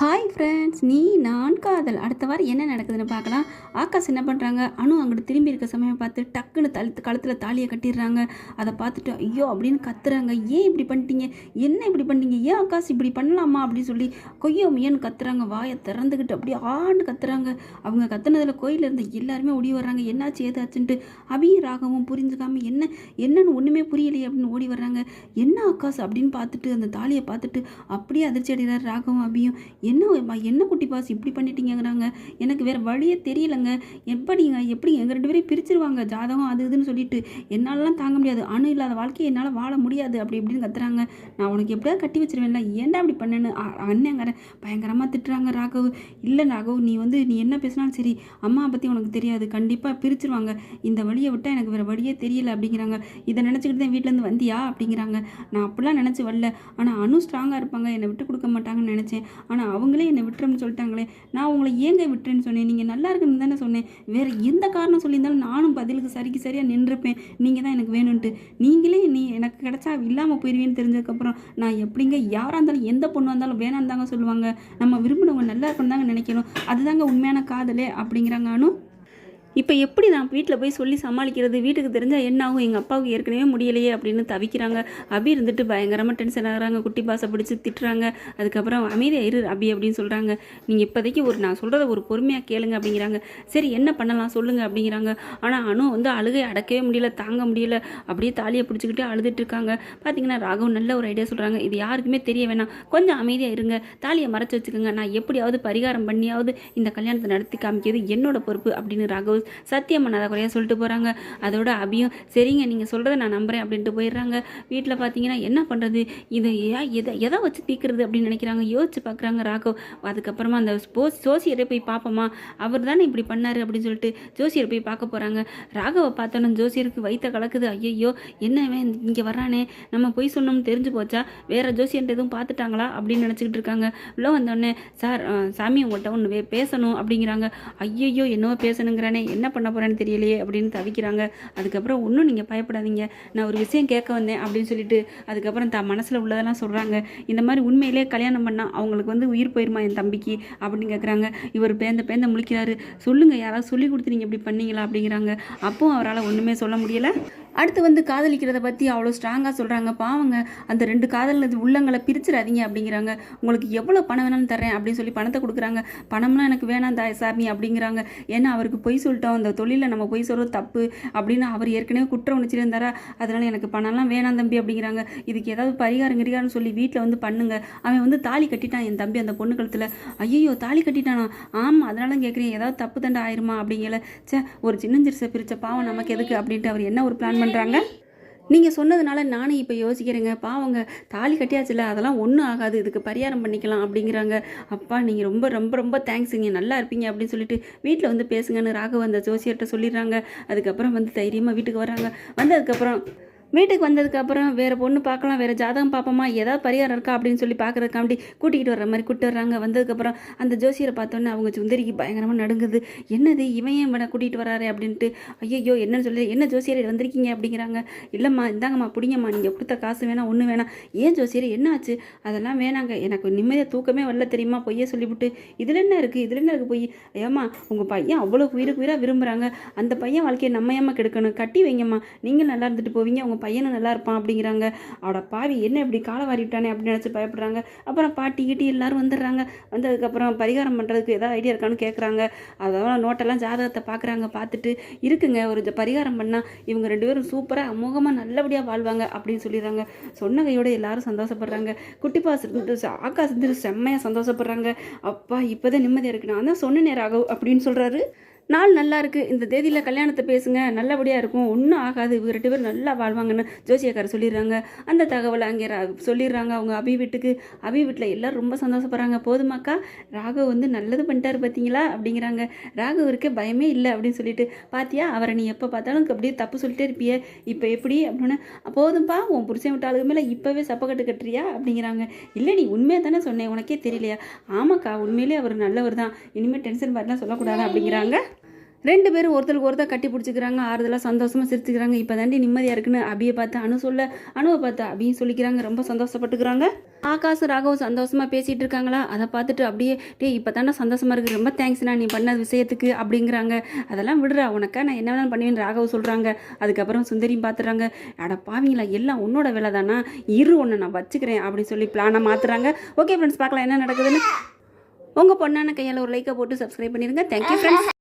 Hi friends நீ நான் காதல். அடுத்த வாரம் என்ன நடக்குதுன்னு பார்க்கலாம். ஆகாஷ் என்ன பண்ணுறாங்க அணு அங்கிட்டு திரும்பி இருக்க சமயம் பார்த்து டக்குன்னு தளி கழுத்தில் தாலியை கட்டிடுறாங்க. அதை பார்த்துட்டு ஐயோ அப்படின்னு கத்துறாங்க. ஏன் இப்படி பண்ணிட்டீங்க? என்ன இப்படி பண்ணிட்டீங்க? ஏன் ஆகாஷ் இப்படி பண்ணலாமா? அப்படின்னு சொல்லி கொய்யோ முயன்னு கத்துறாங்க. வாயை திறந்துக்கிட்டு அப்படியே ஆண்டு கத்துறாங்க. அவங்க கத்துனதில் கோயிலில் இருந்த எல்லாருமே ஓடி வர்றாங்க. என்னாச்சு ஏதாச்சுன்ட்டு அபி ராகவும் புரிஞ்சுக்காம என்ன என்னன்னு ஒன்றுமே புரியலையே அப்படின்னு ஓடி வர்றாங்க. என்ன ஆகாஷ் அப்படின்னு பார்த்துட்டு அந்த தாலியை பார்த்துட்டு அப்படியே அதிர்ச்சி அடைகிறார் ராகவும் அபியும். என்ன என்ன குட்டி பாஸ் இப்படி பண்ணிட்டீங்கிறாங்க எனக்கு வேறு வழியே தெரியலங்க. எப்படிங்க எப்படி எங்கள் ரெண்டு பேரையும் பிரிச்சிருவாங்க? ஜாதகம் அது இதுன்னு சொல்லிட்டு என்னாலலாம் தாங்க முடியாது. அணு இல்லாத வாழ்க்கையை என்னால் வாழ முடியாது அப்படி இப்படின்னு கத்துறாங்க. நான் உனக்கு எப்படியாவது கட்டி வச்சிருவேன்ல ஏன்டா அப்படி பண்ணேன்னு? அண்ணங்கிற பயங்கரமாக திட்டுறாங்க ராகவ். இல்லை ராகவ் நீ வந்து நீ என்ன பேசினாலும் சரி அம்மா பற்றி உனக்கு தெரியாது. கண்டிப்பாக பிரிச்சிருவாங்க. இந்த வழியை விட்டால் எனக்கு வேறு வழியே தெரியல அப்படிங்கிறாங்க. இதை நினச்சிக்கிட்டு தான் வீட்டிலேருந்து வந்தியா? அப்படிங்கிறாங்க. நான் அப்படிலாம் நினச்சி வரல. ஆனால் அணு ஸ்ட்ராங்காக இருப்பாங்க. என்னை விட்டு கொடுக்க மாட்டாங்கன்னு நினச்சேன். ஆனால் அவங்களே என்னை விட்டுறோம்னு சொல்லிட்டாங்களே நான் உங்களை ஏங்க விட்டுறேன்னு சொன்னேன்? நீங்கள் நல்லா இருக்குன்னு தானே சொன்னேன். வேறு எந்த காரணம் சொல்லியிருந்தாலும் நானும் பதிலுக்கு சரிக்கு சரியாக நின்றுப்பேன். நீங்கள் தான் எனக்கு வேணும்ன்ட்டு. நீங்களே நீ எனக்கு கிடச்சா இல்லாமல் போயிடுவேன்னு தெரிஞ்சதுக்கப்புறம் நான் எப்படிங்க யாராக இருந்தாலும் எந்த பொண்ணு வந்தாலும் வேணான்னு தாங்க சொல்லுவாங்க. நம்ம விரும்பினவங்க நல்லா இருக்கணும் தாங்க நினைக்கணும். அதுதாங்க உண்மையான காதலே அப்படிங்கிறாங்க அனு இப்போ எப்படி நான் வீட்டில் போய் சொல்லி சமாளிக்கிறது? வீட்டுக்கு தெரிஞ்சால் என்ன ஆகும்? எங்கள் அப்பாவுக்கு ஏற்கனவே முடியலையே அப்படின்னு தவிக்கிறாங்க. அபி இருந்துட்டு பயங்கரமாக டென்ஷன் ஆகிறாங்க. குட்டி பாசை பிடிச்சி திட்டுறாங்க. அதுக்கப்புறம் அமைதியாக இரு அபி அப்படின்னு சொல்கிறாங்க நீங்கள் இப்போதைக்கு ஒரு நான் சொல்கிறத ஒரு பொறுமையாக கேளுங்க அப்படிங்கிறாங்க. சரி என்ன பண்ணலாம்? சொல்லுங்கள் அப்படிங்கிறாங்க. ஆனால் அணு வந்து அழுகை அடக்கவே முடியல தாங்க முடியல. அப்படியே தாலியை பிடிச்சிக்கிட்டு அழுதுட்டு இருக்காங்க. பார்த்தீங்கன்னா ராகவ் நல்ல ஒரு ஐடியா சொல்கிறாங்க இது யாருக்குமே தெரிய வேணாம். கொஞ்சம் அமைதியாக இருங்க. தாலியை மறைச்சி வச்சுக்கோங்க. நான் எப்படியாவது பரிகாரம் பண்ணியாவது இந்த கல்யாணத்தை நடத்தி காமிக்கிறது என்னோட பொறுப்பு அப்படின்னு ராகவ் சத்தியம் பண்ணாத குறையா சொல்லிட்டு போகிறாங்க அதோட அபியும் சரிங்க நீங்கள் சொல்கிறத நான் நம்புகிறேன் அப்படின்ட்டு போயிடுறாங்க. வீட்டில் பார்த்தீங்கன்னா என்ன பண்ணுறது இதை ஏன் எதை எதை வச்சு தீக்கிறது அப்படின்னு நினைக்கிறாங்க. யோசிச்சு பார்க்குறாங்க ராகவ். அதுக்கப்புறமா அந்த போ ஜோசியரை போய் பார்ப்போமா அவர் தானே இப்படி பண்ணார் அப்படின்னு சொல்லிட்டு ஜோசியரை போய் பார்க்க போகிறாங்க ராகவை பார்த்தோன்னு ஜோசியருக்கு வைத்த கலக்குது. ஐயையோ என்ன இங்கே வர்றானே? நம்ம போய் சொன்னோம்னு தெரிஞ்சு போச்சா? வேறு ஜோசியன்ட்டு எதுவும் பார்த்துட்டாங்களா அப்படின்னு நினச்சிக்கிட்டு இருக்காங்க. உள்ளே வந்தோடனே சார் சாமி உங்கள்கிட்ட ஒன்று பேசணும் அப்படிங்கிறாங்க. ஐயையோ என்னவோ பேசணுங்கிறானே என்ன பண்ண போகிறேன்னு தெரியலையே அப்படின்னு தவிக்கிறாங்க. அதுக்கப்புறம் ஒன்றும் நீங்கள் பயப்படாதீங்க. நான் ஒரு விஷயம் கேட்க வந்தேன் அப்படின்னு சொல்லிட்டு அதுக்கப்புறம் தான் மனசில் உள்ளதெல்லாம் சொல்கிறாங்க இந்த மாதிரி உண்மையிலே கல்யாணம் பண்ணால் அவங்களுக்கு வந்து உயிர் போயிருமா என் தம்பிக்கு அப்படின்னு கேட்குறாங்க இவர் பேந்த பேந்த முழிக்கிறாரு. சொல்லுங்கள் யாராவது சொல்லி கொடுத்து நீங்கள் இப்படி பண்ணீங்களா அப்படிங்கிறாங்க. அப்போவும் அவரால் ஒன்றுமே சொல்ல முடியலை. அடுத்து வந்து காதலிக்கிறத பற்றி அவ்வளோ ஸ்ட்ராங்காக சொல்கிறாங்க பாவங்க அந்த ரெண்டு காதல் உள்ளங்களை பிரிச்சிடாதீங்க அப்படிங்கிறாங்க. உங்களுக்கு எவ்வளோ பணம் வேணாலும் தரேன் அப்படின்னு சொல்லி பணத்தை கொடுக்குறாங்க. பணம்லாம் எனக்கு வேணாம் தாய் சாமி அப்படிங்கிறாங்க. ஏன்னா அவருக்கு பொய் சொல்லிட்டோம். அந்த தொழிலில் நம்ம பொய் சொல்கிறது தப்பு அப்படின்னு அவர் ஏற்கனவே குற்றம் உணர்ச்சியில் இருந்தாரா அதனால் எனக்கு பணம்லாம் வேணாம் தம்பி அப்படிங்கிறாங்க. இதுக்கு ஏதாவது பரிகாரம் கிரிகாரம் சொல்லி வீட்டில் வந்து பண்ணுங்க. அவன் வந்து தாலி கட்டிட்டான் என் தம்பி அந்த பொண்ணு கழுத்தில். ஐயோ தாலி கட்டிட்டானா? ஆமாம் அதனால கேட்குறேன் ஏதாவது தப்பு தண்டை ஆயிருமா அப்படிங்கிற சே ஒரு சின்னஞ்சிரிசை பிரித்த பாவம் நமக்கு எதுக்கு அப்படின்ட்டு அவர் என்ன ஒரு பிளான் பண்ணுறாங்க நீங்கள் சொன்னதுனால நானே இப்போ யோசிக்கிறேங்க. பாவங்க தாலி கட்டியாச்சுல அதெல்லாம் ஒன்றும் ஆகாது. இதுக்கு பரிகாரம் பண்ணிக்கலாம் அப்படிங்கிறாங்க. அப்பா நீங்கள் ரொம்ப ரொம்ப ரொம்ப தேங்க்ஸுங்க நல்லா இருப்பீங்க அப்படின்னு சொல்லிட்டு வீட்டில் வந்து பேசுங்கன்னு ராகவ அந்த ஜோசியர்கிட்ட சொல்லிடுறாங்க. அதுக்கப்புறம் வந்து தைரியமாக வீட்டுக்கு வராங்க வந்ததுக்கப்புறம் வீட்டுக்கு வந்ததுக்கப்புறம் வேறு பொண்ணு பார்க்கலாம் வேறு ஜாதகம் பார்ப்போமா ஏதாவது பரிகாரம் இருக்கா அப்படின்னு சொல்லி பார்க்கறதுக்காண்டி கூட்டிகிட்டு வர்ற மாதிரி கூப்பிட்டு வர்றாங்க. வந்ததுக்கப்புறம் அந்த ஜோசியரை பார்த்தோன்னே அவங்க சுந்தரிக்கு பயங்கரமாக நடுங்குது. என்னது இவன் ஏன் இவனை கூட்டிகிட்டு வராரு அப்படின்ட்டு. ஐயோ என்னன்னு சொல்லி என்ன ஜோசியரை வந்திருக்கீங்க அப்படிங்கிறாங்க. இல்லைம்மா இந்தாங்கம்மா பிடிங்கம்மா நீங்கள் கொடுத்த காசு வேணாம் ஒன்றும் வேணாம். ஏன் ஜோசியர் என்ன ஆச்சு அதெல்லாம் வேணாங்க. எனக்கு நிம்மதியாக தூக்கமே வரல தெரியுமா? பொய்யே சொல்லிவிட்டு. இதில் என்ன இருக்குது இதில் என்ன இருக்குது பொய்? ஏம்மா உங்கள் பையன் அவ்வளோ உயிருக்கு உயிராக விரும்புகிறாங்க அந்த பையன் வாழ்க்கையை நம்ம ஏம்மா கெடுக்கணும்? கட்டி வைங்கம்மா. நீங்கள் நல்லா இருந்துட்டு போவீங்க. உங்கள் பையனும் நல்லா இருப்பான் அப்படிங்கிறாங்க. அவட பாவி என்ன இப்படி காலை வாரி விட்டானே அப்படின்னு நினச்சி பயப்படுறாங்க. அப்புறம் பாட்டி கிட்டி எல்லாரும் வந்துடுறாங்க. வந்ததுக்கப்புறம் பரிகாரம் பண்ணுறதுக்கு ஏதாவது ஐடியா இருக்கான்னு கேட்குறாங்க அதெல்லாம் நோட்டெல்லாம் ஜாதகத்தை பார்க்குறாங்க பார்த்துட்டு இருக்குங்க. ஒரு பரிகாரம் பண்ணால் இவங்க ரெண்டு பேரும் சூப்பராக அமோகமாக நல்லபடியாக வாழ்வாங்க அப்படின்னு சொல்லிடுறாங்க. சொன்ன கையோட எல்லாரும் சந்தோஷப்படுறாங்க. குட்டி இருந்து ஆகாஷ் செம்மையாக சந்தோஷப்படுறாங்க. அப்பா இப்போதான் நிம்மதியாக இருக்கு. நான் தான் நேரம் ராகவ் அப்படின்னு சொல்கிறாரு நாள் நல்லா இருக்கு. இந்த தேதியில் கல்யாணத்தை பேசுங்க. நல்லபடியாக இருக்கும். ஒன்றும் ஆகாது. இவங்க ரெண்டு பேரும் நல்லா வாழ்வாங்கன்னு ஜோசியக்காரர் சொல்லிடுறாங்க. அந்த தகவலை அங்கே ரா- சொல்லிடுறாங்க அவங்க அபி வீட்டுக்கு. அபி வீட்டில் எல்லாரும் ரொம்ப சந்தோஷப்படுறாங்க. போதுமாக்கா ராகவ் வந்து நல்லது பண்ணிட்டாரு பார்த்தீங்களா அப்படிங்கிறாங்க. ராகவருக்கே பயமே இல்லை அப்படின்னு சொல்லிட்டு பாத்தியா அவரை நீ எப்போ பார்த்தாலும் அப்படியே தப்பு சொல்லிட்டே இருப்பியே. இப்போ எப்படி? அப்படின்னு போதும்பா உன் புருஷன் விட்ட ஆளுக்கு மேலே இப்போவே சப்பக்கட்டு கட்டுறியா? அப்படிங்கிறாங்க. இல்லை நீ உண்மையாக தானே சொன்னேன் உனக்கே தெரியலையா? ஆமாக்கா உண்மையிலே அவர் நல்லவர் தான். இனிமேல் டென்ஷன் பார்த்துலாம் சொல்லக்கூடாது? அப்படிங்கிறாங்க. ரெண்டு பேரும் ஒருத்தருக்கு ஒருத்தர் கட்டி பிடிச்சிக்கிறாங்க ஆறுதலாக சந்தோஷமாக சிரிச்சுக்கிறாங்க. இப்போ தாண்டி நிம்மதியாக இருக்குன்னு அபியை பார்த்து அனு சொல்ல அணுவை பார்த்து அபியும் சொல்லிக்கிறாங்க ரொம்ப சந்தோஷப்பட்டுக்கிறாங்க. ஆகாஷ் ராகவும் சந்தோஷமாக பேசிகிட்டு இருக்காங்களா? அதை பார்த்துட்டு அப்படியே டேய் இப்போ தானே சந்தோஷமாக இருக்குது ரொம்ப தேங்க்ஸ்ண்ணா நீ பண்ண விஷயத்துக்கு அப்படிங்கிறாங்க. அதெல்லாம் விடுறா உனக்கா நான் என்ன வேணாலும் பண்ணுவேன் ராகவ் சொல்கிறாங்க அதுக்கப்புறம் சுந்தரியும் பார்த்துறாங்க அட பாவீங்களா எல்லாம் உன்னோட வேலை தானா இரு ஒன்று நான் வச்சுக்கிறேன் அப்படின்னு சொல்லி பிளானை மாற்றுறாங்க ஓகே ஃப்ரெண்ட்ஸ் பார்க்கலாம் என்ன நடக்குதுன்னு. உங்கள் பொண்ணான கையால் ஒரு லைக்கை போட்டு சப்ஸ்கிரைப் பண்ணிடுங்க தேங்க்யூ ஃப்ரெண்ட்ஸ்